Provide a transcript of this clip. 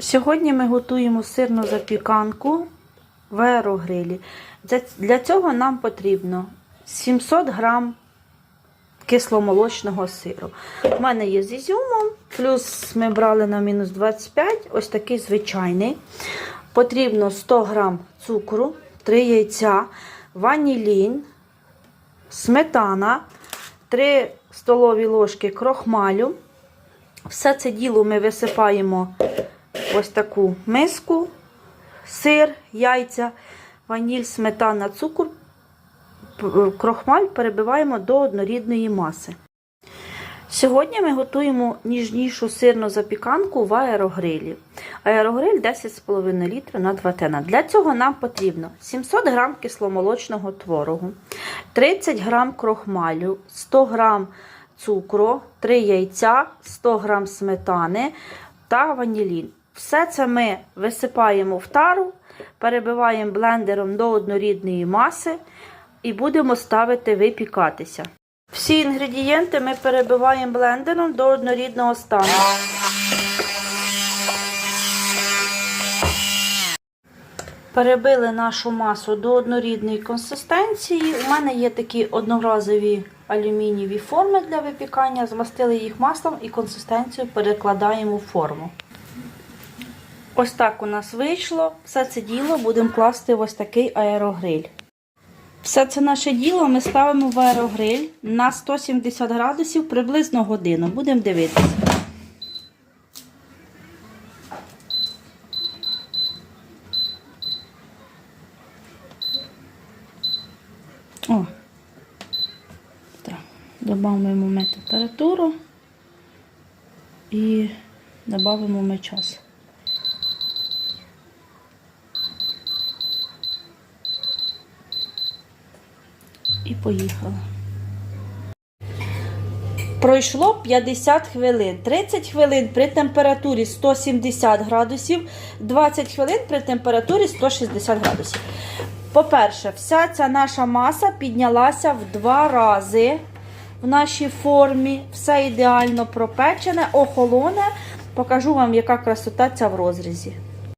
Сьогодні ми готуємо сирну запіканку в аерогрилі. Для- цього нам потрібно 700 грам кисломолочного сиру. У мене є з ізюмом, плюс ми брали на мінус 25, ось такий звичайний. Потрібно 100 грам цукру, 3 яйця, ванілін, сметана, 3 столові ложки крохмалю. Все це діло ми висипаємо ось таку миску, сир, яйця, ваніль, сметана, цукор, крохмаль перебиваємо до однорідної маси. Сьогодні ми готуємо ніжнішу сирну запіканку в аерогрилі. Аерогриль 10,5 літра на 2 тена. Для цього нам потрібно 700 г кисломолочного творогу, 30 г крохмалю, 100 г цукру, 3 яйця, 100 г сметани та ванілін. Все це ми висипаємо в тару, перебиваємо блендером до однорідної маси і будемо ставити випікатися. Всі інгредієнти ми перебиваємо блендером до однорідного стану. Перебили нашу масу до однорідної консистенції. У мене є такі одноразові алюмінієві форми для випікання. Змастили їх маслом і консистенцію перекладаємо в форму. Ось так у нас вийшло. Все це діло будемо класти в ось такий аерогриль. Все це наше діло ми ставимо в аерогриль на 170 градусів приблизно годину. Будемо дивитися. О. Так. Додамо ми температуру і додамо ми час. І поїхали. Пройшло 50 хвилин. 30 хвилин при температурі 170 градусів, 20 хвилин при температурі 160 градусів. По-перше, вся ця наша маса піднялася в два рази в нашій формі. Все ідеально пропечене, охолоне. Покажу вам, яка красота ця в розрізі.